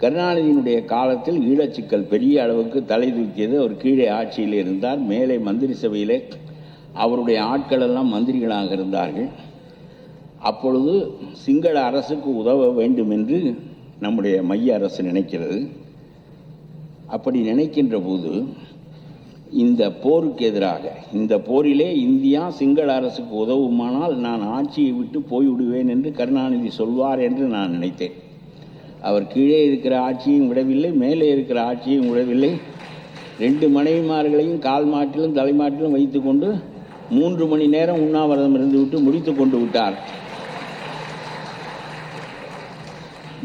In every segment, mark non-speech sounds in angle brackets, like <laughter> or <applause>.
கருணாநிதியினுடைய காலத்தில் ஈழச்சிக்கல் பெரிய அளவுக்கு தலை தூக்கியது. அவர் கீழே ஆட்சியில் இருந்தார். மேலே மந்திரி சபையிலே அவருடைய ஆட்கள் எல்லாம் மந்திரிகளாக இருந்தார்கள். அப்பொழுது சிங்கள அரசுக்கு உதவ வேண்டும் என்று நம்முடைய மைய அரசு நினைக்கிறது. அப்படி நினைக்கின்ற போது இந்த போருக்கு எதிராக இந்த போரிலே இந்தியா சிங்கள அரசுக்கு உதவுமானால் நான் ஆட்சியை விட்டு போய்விடுவேன் என்று கருணாநிதி சொல்வார் என்று நான் நினைத்தேன். அவர் கீழே இருக்கிற ஆட்சியும் விடவில்லை மேலே இருக்கிற ஆட்சியும் விடவில்லை. ரெண்டு மனைவிமார்களையும் கால் மாட்டிலும் தலைமாட்டிலும் வைத்துக்கொண்டு மூன்று மணி நேரம் உண்ணாவிரதம் இருந்துவிட்டு முடித்து கொண்டு விட்டார்.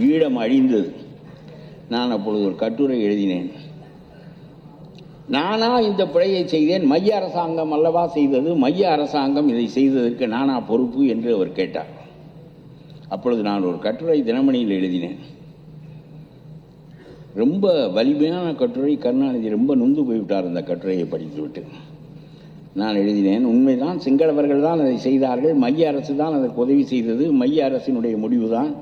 ஈழம் அழிந்தது. நான் அப்பொழுது ஒரு கட்டுரை எழுதினேன். நானா இந்த பிழையை செய்தேன் மைய அரசாங்கம் அல்லவா செய்தது மைய அரசாங்கம் இதை செய்ததற்கு நானா பொறுப்பு என்று அவர் கேட்டார். அப்பொழுது நான் ஒரு கட்டுரை தினமணியில் எழுதினேன். ரொம்ப வலிமையான கட்டுரை. கருணாநிதி ரொம்ப நொந்து போய்விட்டார் அந்த கட்டுரையை படித்துவிட்டு. நான் எழுதினேன் உண்மைதான் சிங்களவர்கள் தான் அதை செய்தார்கள். மைய அரசு தான் அதற்கு உதவி செய்தது. மைய அரசினுடைய முடிவு தான்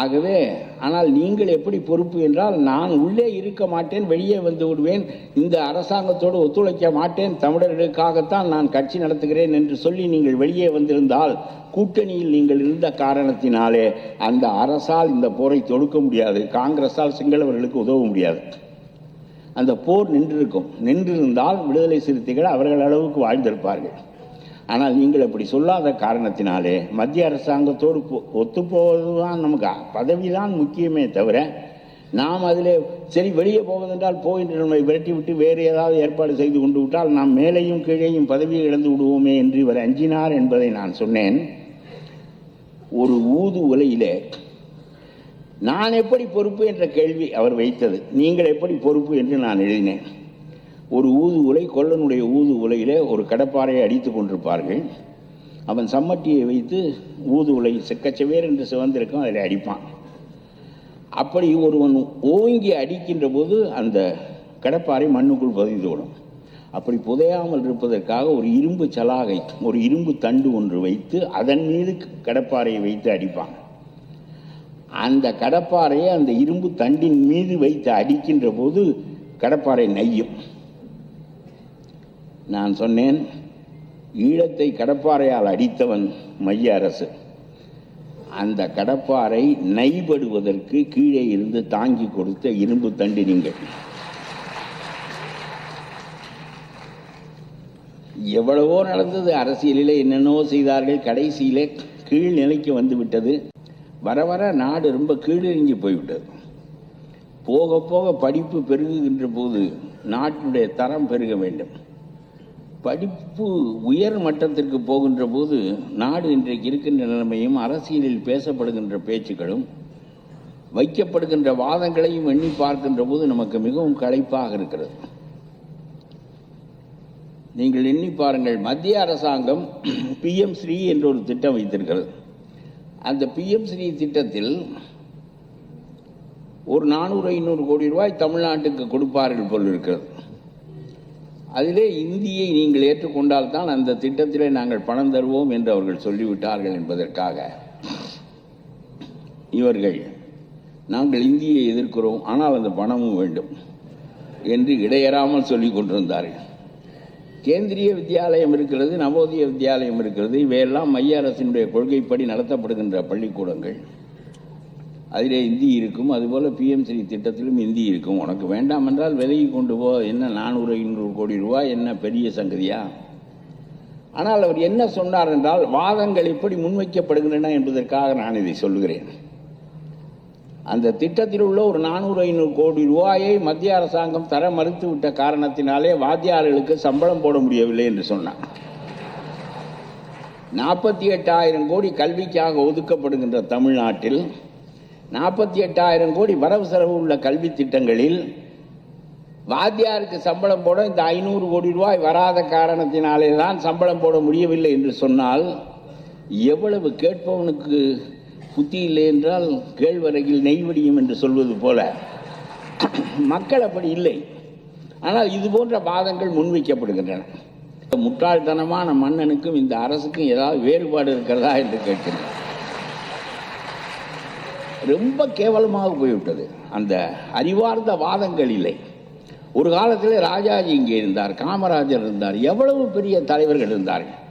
ஆகவே ஆனால் நீங்கள் எப்படி பொறுப்பு என்றால் நான் உள்ளே இருக்க மாட்டேன் வெளியே வந்து விடுவேன் இந்த அரசாங்கத்தோடு ஒத்துழைக்க மாட்டேன் தமிழர்களுக்காகத்தான் நான் கட்சி நடத்துகிறேன் என்று சொல்லி நீங்கள் வெளியே வந்திருந்தால் கூட்டணியில் நீங்கள் இருந்த காரணத்தினாலே அந்த அரசால் இந்த போரை தொடுக்க முடியாது காங்கிரஸால் சிங்களவர்களுக்கு உதவ முடியாது. அந்த போர் நின்றிருக்கும். நின்றிருந்தால் விடுதலை சிறுத்தைகள் அவர்கள் அளவுக்கு வாழ்ந்திருப்பார்கள். ஆனால் நீங்கள் அப்படி சொல்லாத காரணத்தினாலே மத்திய அரசாங்கத்தோடு ஒத்துப்போவது தான் நமக்கு பதவி தான் முக்கியமே தவிர நாம் அதில் சரி வெளியே போவதென்றால் போகின்ற நம்மை விரட்டி விட்டு வேறு ஏதாவது ஏற்பாடு செய்து கொண்டு விட்டால் நாம் மேலேயும் கீழேயும் பதவியை இழந்து விடுவோமே என்று இவர் அஞ்சினார் என்பதை நான் சொன்னேன். ஒரு ஊது உலையிலே நான் எப்படி பொறுப்பு என்ற கேள்வி அவர் வைத்தது. நீங்கள் எப்படி பொறுப்பு என்று நான் எழுதினேன். ஒரு ஊது உலை கொல்லனுடைய ஊது உலையில் ஒரு கடப்பாறையை அடித்து கொண்டிருப்பார்கள். அவன் சம்மட்டியை வைத்து ஊது உலை செக்கச்சவேர் என்று சிவந்திருக்கும் அதில் அடிப்பான். அப்படி ஒருவன் ஓங்கி அடிக்கின்ற போது அந்த கடப்பாறை மண்ணுக்குள் புதைந்துவிடும் அப்படி புதையாமல் இருப்பதற்காக ஒரு இரும்பு சலாகை ஒரு இரும்பு தண்டு ஒன்று வைத்து அதன் மீது கடப்பாறையை வைத்து அடிப்பான். அந்த கடப்பாறையை அந்த இரும்பு தண்டின் மீது வைத்து அடிக்கின்ற போது கடப்பாறை நெய்யும் நான் சொன்னேன் ஈழத்தை கடப்பாறையால் அடித்தவன் மைய அரசு. அந்த கடப்பாறை நைபடுவதற்கு கீழே இருந்து தாங்கி கொடுத்த இரும்பு தண்டு நீங்கள் எவ்வளவோ நடந்தது அரசியலில் என்னென்னவோ செய்தார்கள் கடைசியிலே கீழ் நிலைக்கு வந்து விட்டது. வர வர நாடு ரொம்ப கீழிறங்கி போய்விட்டது. போக போக படிப்பு பெருகுகின்ற போது நாட்டினுடைய தரம் பெருக வேண்டும். படிப்பு உயர் மட்டத்திற்கு போகின்ற போது நாடு இன்றைக்கு இருக்கின்ற நிலைமையும் அரசியலில் பேசப்படுகின்ற பேச்சுக்களும் வைக்கப்படுகின்ற வாதங்களையும் எண்ணி பார்க்கின்ற போது நமக்கு மிகவும் களைப்பாக இருக்கிறது. நீங்கள் எண்ணி பாருங்கள் மத்திய அரசாங்கம் பிஎம் ஸ்ரீ என்ற ஒரு திட்டம் வைத்திருக்கிறது. அந்த பிஎம் ஸ்ரீ திட்டத்தில் ஒரு நானூறு ஐநூறு கோடி ரூபாய் தமிழ்நாட்டுக்கு கொடுப்பார்கள் போல் இருக்கிறது. அதிலே இந்தியை நீங்கள் ஏற்றுக்கொண்டால் தான் அந்த திட்டத்திலே நாங்கள் பணம் தருவோம் என்று அவர்கள் சொல்லிவிட்டார்கள் என்பதற்காக. இவர்கள் நாங்கள் இந்தியை எதிர்க்கிறோம் ஆனால் அந்த பணமும் வேண்டும் என்று இடையறாமல் சொல்லிக் கொண்டிருந்தார்கள். கேந்திரிய வித்யாலயம் இருக்கிறது நவோதய வித்யாலயம் இருக்கிறது இவையெல்லாம் மைய அரசினுடைய கொள்கைப்படி நடத்தப்படுகின்ற பள்ளிக்கூடங்கள். அதிலே இந்தி இருக்கும். அதுபோல் பிஎம் ஸ்ரீ திட்டத்திலும் இந்தி இருக்கும். உனக்கு வேண்டாம் என்றால் விலகி கொண்டு போ. என்ன நானூறு ஐநூறு கோடி ரூபாய் என்ன பெரிய சங்கதியா? ஆனால் அவர் என்ன சொன்னார் என்றால் வாதங்கள் எப்படி முன்வைக்கப்படுகின்றன என்பதற்காக நான் இதை சொல்லுகிறேன். அந்த திட்டத்தில் உள்ள ஒரு நானூறு ஐநூறு கோடி ரூபாயை மத்திய அரசாங்கம் தர மறுத்துவிட்ட காரணத்தினாலே வாத்தியார்களுக்கு சம்பளம் போட முடியவில்லை என்று சொன்னார். நாற்பத்தி எட்டாயிரம் கோடி கல்விக்காக ஒதுக்கப்படுகின்ற தமிழ்நாட்டில் நாற்பத்தி எட்டாயிரம் கோடி வரவு செலவு உள்ள கல்வி திட்டங்களில் வாத்தியாருக்கு சம்பளம் போட இந்த ஐநூறு கோடி ரூபாய் வராத காரணத்தினாலே தான் சம்பளம் போட முடியவில்லை என்று சொன்னால் எவ்வளவு கேட்பவனுக்கு புத்தி இல்லை என்றால் கேழ்வரையில் நெய்வடியும் என்று சொல்வது போல. மக்கள் அப்படி இல்லை. ஆனால் இது போன்ற வாதங்கள் முன்வைக்கப்படுகின்றன. முட்டாள்தனமான மன்னனுக்கும் இந்த அரசுக்கும் ஏதாவது வேறுபாடு இருக்கிறதா என்று கேட்கிறேன். ரொம்ப கேவலமாக போய்விட்டது. அந்த அறிவார்ந்த வாதங்கள் இல்லை. ஒரு காலத்தில் ராஜாஜி இங்கே இருந்தார் காமராஜர் இருந்தார் எவ்வளவு பெரிய தலைவர்கள் இருந்தார்கள்.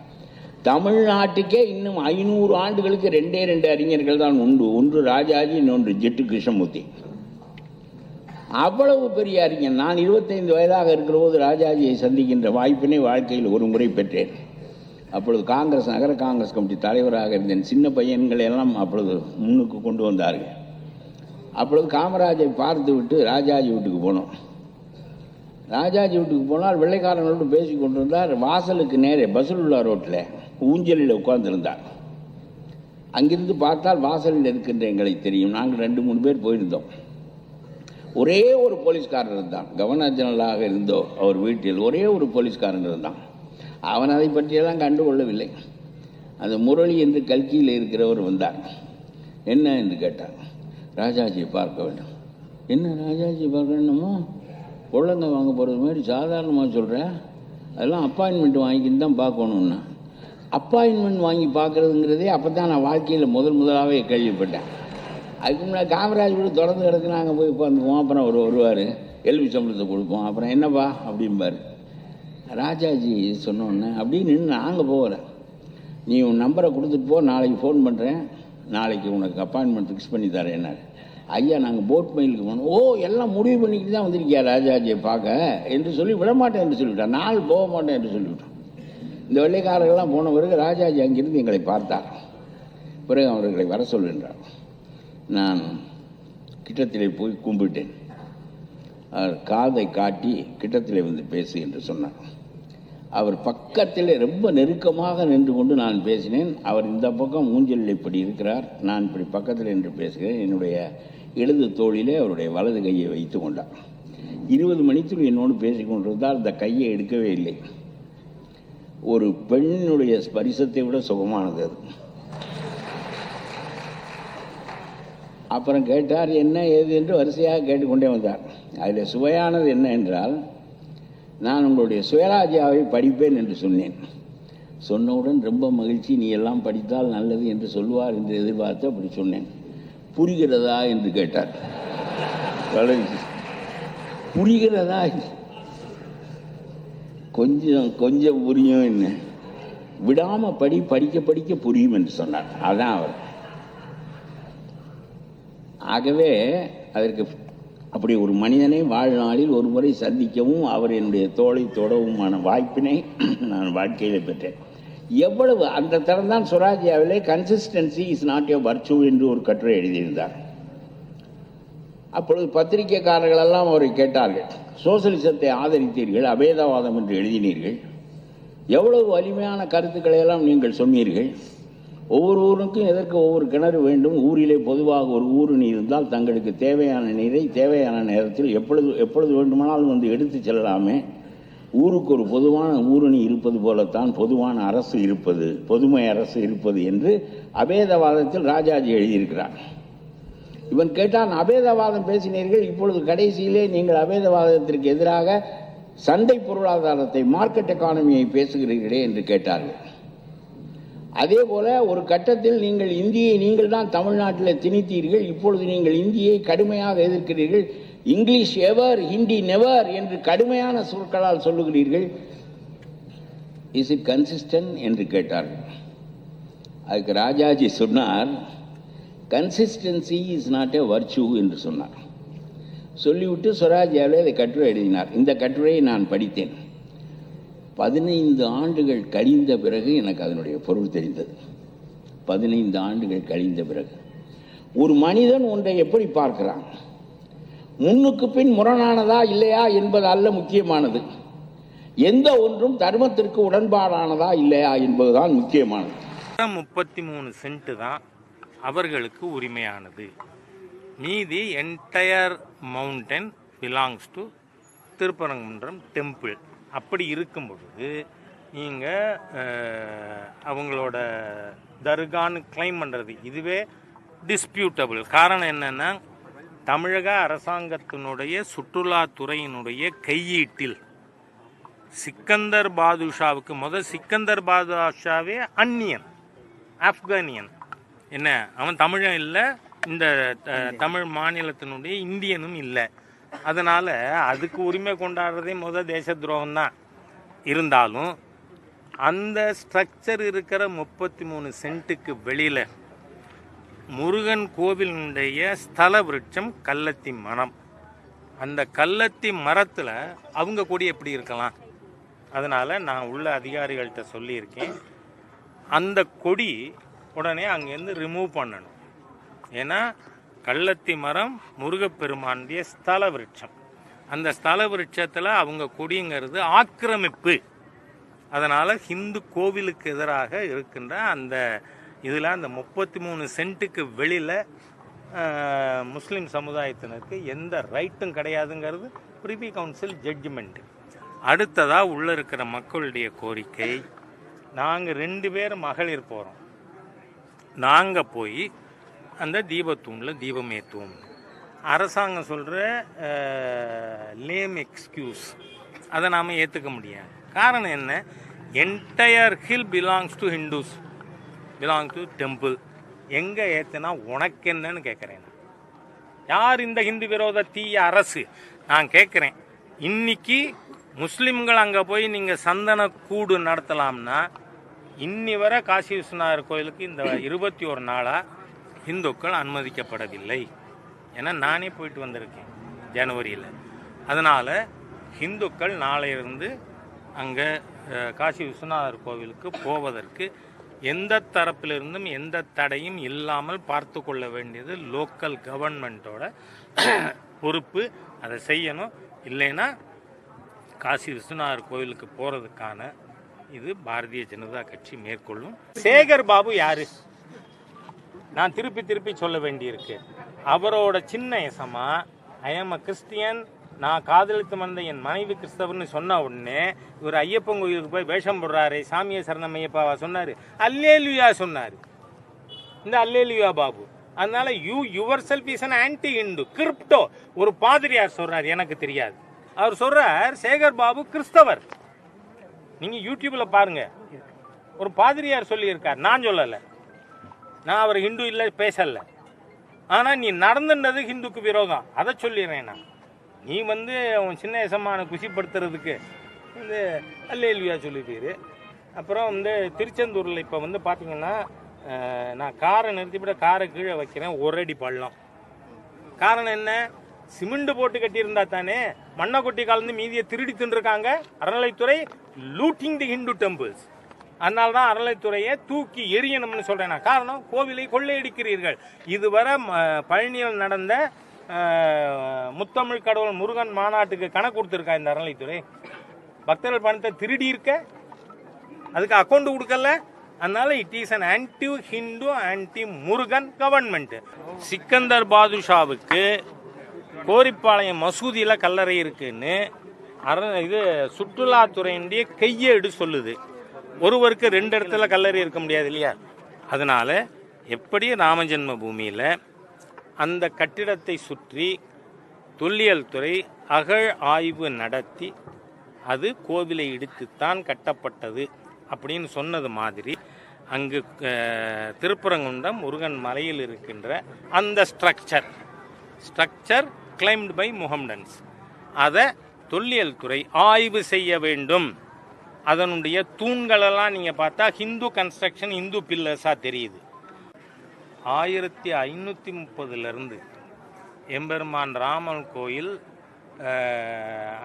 தமிழ்நாட்டுக்கே இன்னும் ஐநூறு ஆண்டுகளுக்கு ரெண்டே ரெண்டு அறிஞர்கள் தான் உண்டு. ஒன்று ராஜாஜி இன்னொன்று ஜெட்டு கிருஷ்ணமூர்த்தி. அவ்வளவு பெரிய அறிஞர் நான் இருபத்தைந்து வயதாக இருக்கிற போது ராஜாஜியை சந்திக்கின்ற வாய்ப்பினை வாழ்க்கையில் ஒரு முறை பெற்றேன். அப்பொழுது காங்கிரஸ் நகர காங்கிரஸ் கமிட்டி தலைவராக இருந்தேன் சின்ன பையன்களை எல்லாம் அப்பொழுது முன்னுக்கு கொண்டு வந்தார்கள். அப்பொழுது காமராஜை பார்த்து விட்டு ராஜாஜி வீட்டுக்கு போனோம். ராஜாஜி வீட்டுக்கு போனால் வெள்ளைக்காரங்களோடு பேசி கொண்டிருந்தார். வாசலுக்கு நேரே பசுலுல்லா ரோட்டில் ஊஞ்சலில் உட்கார்ந்துருந்தார். அங்கிருந்து பார்த்தால் வாசலில் இருக்கின்ற எங்களை தெரியும். நாங்கள் ரெண்டு மூணு பேர் போயிருந்தோம். ஒரே ஒரு போலீஸ்காரர் இருந்தான். கவர்னர் ஜெனரலாக இருந்தோ அவர் வீட்டில் ஒரே ஒரு போலீஸ்காரன் இருந்தான். அவன் அதை பற்றியெல்லாம் கண்டுகொள்ளவில்லை. அந்த முரளி என்று கல்கியில் இருக்கிறவர் வந்தார். என்ன என்று கேட்டார். ராஜாஜியை பார்க்க வேண்டும். என்ன ராஜாஜி பார்க்க வேண்டுமோ? குழந்தை வாங்க போகிறது மாதிரி சாதாரணமாக சொல்கிறேன் அதெல்லாம் அப்பாயின்மெண்ட் வாங்கிக்கின்னு தான் பார்க்கணுன்னா அப்பாயின்மெண்ட் வாங்கி பார்க்குறதுங்கிறதே அப்போ தான் நான் வாழ்க்கையில் முதல் முதலாகவே கேள்விப்பட்டேன். அதுக்கு முன்னாடி காமராஜ் கூட திறந்து கிடக்கு நாங்கள் போய் உட்காந்துக்குவோம் அப்புறம் அவர் வருவார். எல்வி சம்பளத்தை கொடுப்போம். அப்புறம் என்னப்பா அப்படிம்பார். ராஜாஜி சொன்னோன்னே அப்படின்னு நின்று நாங்கள் போகிறேன் நீ உன் நம்பரை கொடுத்துட்டு போ நாளைக்கு ஃபோன் பண்ணுறேன் நாளைக்கு உனக்கு அப்பாயின்மெண்ட் ஃபிக்ஸ் பண்ணி தரேன் என்ன ஐயா நாங்கள் போட் மெயிலுக்கு போனோம். ஓ எல்லாம் முடிவு பண்ணிக்கிட்டு தான் வந்திருக்கியா ராஜாஜியை பார்க்க? என்று சொல்லி விடமாட்டேன் என்று சொல்லிவிட்டான். நாள் போக மாட்டேன் என்று சொல்லிவிட்டான். இந்த வெள்ளைக்காரர்கள்லாம் போன பிறகு ராஜாஜி அங்கிருந்து எங்களை பார்த்தார். பிறகு அவர்களை வர சொல்கின்றார் நான் கிட்டத்திலே போய் கும்பிட்டேன். காதை காட்டி கிட்டத்திலே வந்து பேசு என்று சொன்னார். அவர் பக்கத்திலே ரொம்ப நெருக்கமாக நின்று கொண்டு நான் பேசினேன். அவர் இந்த பக்கம் ஊஞ்சலில் இப்படி இருக்கிறார். நான் இப்படி பக்கத்தில் நின்று பேசுகிறேன். என்னுடைய இடது தோளிலே அவருடைய வலது கையை வைத்து கொண்டார். இருபது மணித்துள் என்னோடு பேசிக் கொண்டிருந்தால் அந்த கையை எடுக்கவே இல்லை. ஒரு பெண்ணுடைய ஸ்பரிசத்தை விட சுகமானது அது. அப்புறம் கேட்டார் என்ன ஏது? என்று வரிசையாக கேட்டுக்கொண்டே வந்தார். அதில் சுவையானது என்ன என்றால் நான் உங்களுடைய சுயராஜ்யாவை படிப்பேன் என்று சொன்னேன். சொன்னவுடன் ரொம்ப மகிழ்ச்சி நீ எல்லாம் படித்தால் நல்லது என்று சொல்லுவார் என்று எதிர்பார்த்து அப்படி சொன்னேன். புரிகிறதா? என்று கேட்டார். புரிகிறதா? கொஞ்சம் கொஞ்சம் புரியும் என்ன விடாமல் படி படிக்க படிக்க புரியும் என்று சொன்னார். அதான் அவர். ஆகவே அதற்கு அப்படி ஒரு மனிதனை வாழ்நாளில் ஒரு முறை சந்திக்கவும் அவர் என்னுடைய தோளை தொடவுமான வாய்ப்பினை <clears throat> நான் வாழ்க்கையில் பெற்றேன். எவ்வளவு அந்த தரம் தான் சுராஜியாவிலே consistency is not a virtue என்று ஒரு கட்டுரை எழுதியிருந்தார். அப்பொழுது பத்திரிகைக்காரர்கள் எல்லாம் அவரை கேட்டார்கள் சோசலிசத்தை ஆதரித்தீர்கள் அபேதவாதம் என்று எழுதினீர்கள். எவ்வளவு வலிமையான கருத்துக்களை எல்லாம் நீங்கள் சொன்னீர்கள்? ஒவ்வொரு ஊருக்கும் எதற்கு ஒவ்வொரு கிணறு வேண்டும்? ஊரிலே பொதுவாக ஒரு ஊருணி இருந்தால் தங்களுக்கு தேவையான நீரை தேவையான நேரத்தில் எப்பொழுது எப்பொழுது வேண்டுமானாலும் வந்து எடுத்து செல்லலாமே. ஊருக்கு ஒரு பொதுவான ஊருணி இருப்பது போலத்தான் பொதுவான அரசு இருப்பது பொதுமை அரசு இருப்பது என்று அபேதவாதத்தில் ராஜாஜி எழுதியிருக்கிறார். இவன் கேட்டான் அபேதவாதம் பேசினீர்கள் இப்பொழுது கடைசியிலே நீங்கள் அபேதவாதத்திற்கு எதிராக சண்டை பொருளாதாரத்தை மார்க்கெட் எக்கானமியை பேசுகிறீர்களே என்று கேட்டார்கள். அதே போல ஒரு கட்டத்தில் நீங்கள் இந்தியை நீங்கள் தான் தமிழ்நாட்டில் திணித்தீர்கள் இப்பொழுது நீங்கள் இந்தியை கடுமையாக எதிர்க்கிறீர்கள். இங்கிலீஷ் எவர் ஹிந்தி நெவர் என்று கடுமையான சொற்களால் சொல்லுகிறீர்கள். இஸ் இட் கன்சிஸ்டன்ட் என்று கேட்டார்கள். அதுக்கு ராஜாஜி சொன்னார் consistency is not a virtue என்று சொன்னார். சொல்லிவிட்டு ஸ்வராஜ்யாவில் இதை கட்டுரை எழுதினார். இந்த கட்டுரையை நான் படித்தேன். பதினைந்து ஆண்டுகள் கழிந்த பிறகு எனக்கு அதனுடைய பொருள் தெரிந்தது. பதினைந்து ஆண்டுகள் கழிந்த பிறகு. ஒரு மனிதன் ஒன்றை எப்படி பார்க்கிறான்? முன்னுக்கு பின் முரணானதா இல்லையா என்பது அல்ல முக்கியமானது. எந்த ஒன்றும் தர்மத்திற்கு உடன்பாடானதா இல்லையா என்பதுதான் முக்கியமானது. முப்பத்தி மூணு சென்ட்டு தான் அவர்களுக்கு உரிமையானது. மீதி entire mountain belongs to Thiruparankundram temple அப்படி இருக்கும் பொழுது நீங்கள் அவங்களோட தர்கான்னு கிளைம் பண்ணுறது இதுவே டிஸ்பியூட்டபிள் காரணம் என்னென்னா தமிழக அரசாங்கத்தினுடைய சுற்றுலாத்துறையினுடைய கையீட்டில் சிக்கந்தர் பாதுஷாவுக்கு முதல் சிக்கந்தர் பாதுஷாவே அந்நியன் ஆப்கானியன். என்ன அவன் தமிழன் இல்லை இந்த த- தமிழ் மாநிலத்தினுடைய இந்தியனும் இல்லை. அதனால் அதுக்கு உரிமை கொண்டாடுறதே முத தேச துரோகம் தான் இருந்தாலும் அந்த ஸ்ட்ரக்சர் இருக்கிற முப்பத்தி மூணு சென்ட்டுக்கு வெளியில் முருகன் கோவிலினுடைய ஸ்தல விருட்சம் கள்ளத்தி மரம். அந்த கள்ளத்தி மரத்தில் அவங்க கொடி எப்படி இருக்கலாம்? அதனால் நான் உள்ள அதிகாரிகள்கிட்ட சொல்லியிருக்கேன். அந்த கொடி உடனே அங்கேருந்து ரிமூவ் பண்ணணும். ஏன்னா கள்ளத்தி மரம் முருகப்பெருமானுடைய ஸ்தல விருட்சம் அந்த ஸ்தல விருட்சத்தில் அவங்க கொடிங்கிறது ஆக்கிரமிப்பு. அதனால் ஹிந்து கோவிலுக்கு எதிராக இருக்கின்ற அந்த இதில் அந்த முப்பத்தி மூணு சென்ட்டுக்கு வெளியில் முஸ்லீம் சமுதாயத்தினருக்கு எந்த ரைட்டும் கிடையாதுங்கிறது பிரிவி கவுன்சில் ஜட்ஜ்மெண்ட். அடுத்ததாக உள்ளே இருக்கிற மக்களுடைய கோரிக்கை நாங்கள் ரெண்டு பேர் மகளிர் போகிறோம் நாங்கள் போய் அந்த தீபத்தூணில் தீபம் ஏற்றுவோம் அரசாங்கம் சொல்கிற லேம் எக்ஸ்கியூஸ் அதை நாம் ஏற்றுக்க முடியாது. காரணம் என்ன? Entire hill belongs to Hindus belong to temple எங்கே ஏற்றுனா உனக்கு என்னன்னு கேட்குறேன் யார் இந்த ஹிந்து விரோத தீய அரசு? நான் கேட்குறேன் இன்னைக்கு முஸ்லீம்கள் அங்கே போய் நீங்கள் சந்தன கூடு நடத்தலாம்னா இன்னி வரை காசி விஸ்வநாதர் கோயிலுக்கு இந்த இருபத்தி ஒரு நாளாக இந்துக்கள் அனுமதிக்கப்படவில்லை. ஏன்னா நானே போயிட்டு வந்திருக்கேன் ஜனவரியில். அதனால் ஹிந்துக்கள் நாளையிலிருந்து அங்கே காசி விஸ்வநாதர் கோவிலுக்கு போவதற்கு எந்த தரப்பிலிருந்தும் எந்த தடையும் இல்லாமல் பார்த்து கொள்ள வேண்டியது லோக்கல் கவர்மெண்ட்டோட பொறுப்பு. அதை செய்யணும். இல்லைன்னா காசி விஸ்வநாதர் கோவிலுக்கு போகிறதுக்கான இது பாரதிய ஜனதா கட்சி மேற்கொள்ளும். சேகர் பாபு யாரு? நான் திருப்பி திருப்பி சொல்ல வேண்டியிருக்கு. அவரோட சின்ன எசமா ஐ எம் அ கிறிஸ்டியன் நான் காதலித்து வந்த என் மனைவி கிறிஸ்தவர்னு சொன்ன உடனே இவர் ஐயப்பன் கோயிலுக்கு போய் வேஷம் போடுறாரு சாமியை சரணம் ஐயப்பாவா? சொன்னார். அல்லேலுயா சொன்னார். இந்த அல்லேலுயா பாபு. அதனால you yourself is an anti Hindu crypto ஒரு பாதிரியார் சொல்றார் எனக்கு தெரியாது. அவர் சொல்றார் சேகர் பாபு கிறிஸ்தவர். நீங்க யூடியூப்ல பாருங்க. ஒரு பாதிரியார் சொல்லியிருக்கார். நான் சொல்லலை. நான் அவர் ஹிந்து இல்லை பேசல. ஆனால் நீ நடந்துன்றது ஹிந்துக்கு விரோதம். அதை சொல்லிடுறேன் நான். நீ வந்து உன் சின்ன எசமான குஷிப்படுத்துறதுக்கு வந்து அல்லேல்வியா சொல்லிட்டீரு. அப்புறம் வந்து திருச்செந்தூரில் இப்போ வந்து பார்த்தீங்கன்னா நான் காரை நிறுத்திவிட காரை கீழே வைக்கிறேன் ஒரு அடி பள்ளம். காரணம் என்ன? சிமெண்ட் போட்டு கட்டியிருந்தா தானே மண்ணை கொட்டி கலந்து மீதியை திருடி தின்றுருக்காங்க அறநிலைத்துறை லூட்டிங் தி ஹிந்து டெம்பிள்ஸ் அதனால தான் அறநிலைத்துறையை தூக்கி எரியணும்னு சொல்கிறேன் நான். காரணம் கோவிலை கொள்ளையடிக்கிறீர்கள். இதுவரை ம- பழனியில் நடந்த முத்தமிழ் கடவுள் முருகன் மாநாட்டுக்கு கணக்கு கொடுத்துருக்கா இந்த அறநிலைத்துறை பக்தர்கள் பணத்தை திருடி இருக்க அதுக்கு அக்கௌண்ட் கொடுக்கல. அதனால it is an anti Hindu anti Murugan government Sikandar பாதுஷாவுக்கு Goripalayam மசூதியில் கல்லறை இருக்குன்னு அர இது சுற்றுலாத்துறையினுடைய கையேடு சொல்லுது. ஒருவருக்கு ரெண்டு இடத்துல கல்லறை இருக்க முடியாது இல்லையா? அதனால எப்படி ராமஜென்ம பூமியில் அந்த கட்டிடத்தை சுற்றி தொல்லியல் துறை அகழ் ஆய்வு நடத்தி அது கோவிலை இடித்துத்தான் கட்டப்பட்டது அப்படின்னு சொன்னது மாதிரி அங்கு அஹ், திருப்பரங்குன்றம் முருகன் மலையில் இருக்கின்ற அந்த structure. Structure claimed by Mohammedans. அதை தொல்லியல் துறை ஆய்வு செய்ய வேண்டும். அதனுடைய தூண்களெல்லாம் நீங்கள் பார்த்தா ஹிந்து கன்ஸ்ட்ரக்ஷன் இந்து பில்லர்ஸாக தெரியுது. ஆயிரத்தி ஐநூற்றி முப்பதுலேருந்து எம்பெருமான் ராமன் கோயில்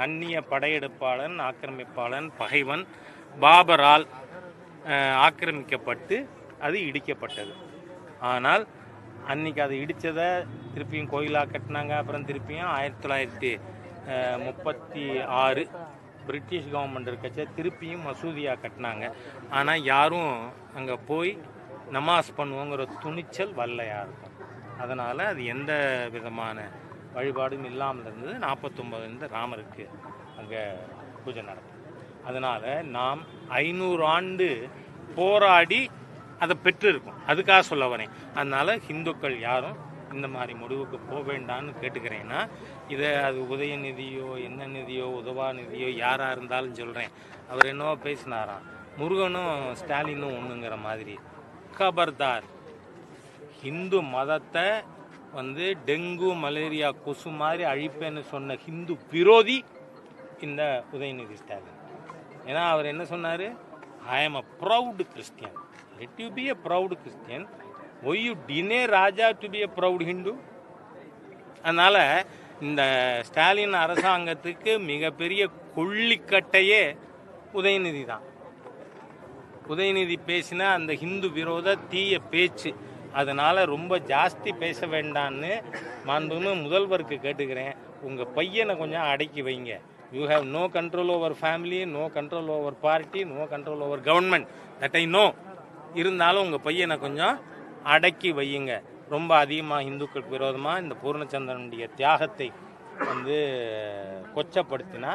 அந்நிய படையெடுப்பாளன் ஆக்கிரமிப்பாளன் பகைவன் பாபரால் ஆக்கிரமிக்கப்பட்டு அது இடிக்கப்பட்டது. ஆனால் அன்னைக்கு அது இடித்ததை திருப்பியும் கோயிலாக கட்டினாங்க. அப்புறம் திருப்பியும் ஆயிரத்தி தொள்ளாயிரத்தி முப்பத்தி ஆறு பிரிட்டிஷ் கவர்மெண்ட் இருக்கச்ச திருப்பியும் மசூதியாக கட்டினாங்க. ஆனால் யாரும் அங்கே போய் நமாஸ் பண்ணுவோங்கிற துணிச்சல் வரல இருக்கும். அதனால் அது எந்த விதமான வழிபாடும் இல்லாமல் இருந்தது. நாற்பத்தொம்பதுலேருந்து ராமருக்கு அங்கே பூஜை நடக்கும் அதனால் நாம் ஐநூறு ஆண்டு போராடி அதை பெற்றிருக்கோம். அதுக்காக சொல்ல வரேன். அதனால் ஹிந்துக்கள் யாரும் இந்த மாதிரி முடிவுக்கு போக வேண்டாம்னு கேட்டுக்கிறேன்னா இதை அது உதயநிதியோ என்ன நிதியோ உதவா நிதியோ யாராக இருந்தாலும் சொல்கிறேன் அவர் என்னவோ பேசினாராம். முருகனும் ஸ்டாலினும் ஒன்றுங்கிற மாதிரி. கபர்தார். ஹிந்து மதத்தை வந்து டெங்கு மலேரியா கொசு மாதிரி அழிப்பேன்னு சொன்ன ஹிந்து விரோதி இந்த உதயநிதி ஸ்டாலின். ஏன்னா அவர் என்ன சொன்னார்? I am a proud Christian let you be a proud Christian why you deny Raja to be a proud Hindu அதனால் இந்த ஸ்டாலின் அரசாங்கத்துக்கு மிகப்பெரிய கொள்ளிக்கட்டையே உதயநிதி தான். உதயநிதி பேசின அந்த ஹிந்து விரோத தீய பேச்சு அதனால் ரொம்ப ஜாஸ்தி பேச வேண்டான்னு மாண்புன்னு முதல்வருக்கு கேட்டுக்கிறேன். உங்கள் பையனை கொஞ்சம் அடக்கி வைங்க. You have no control over family no control over party no control over government that I know இருந்தாலும் உங்கள் பையனை கொஞ்சம் அடக்கி வையுங்க. ரொம்ப அதிகமாக இந்துக்களுக்கு விரோதமாக இந்த பூர்ணச்சந்திரனுடைய தியாகத்தை வந்து கொச்சப்படுத்தினா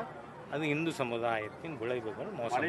அது இந்து சமுதாயத்தின் விளைவுகள் மோசம்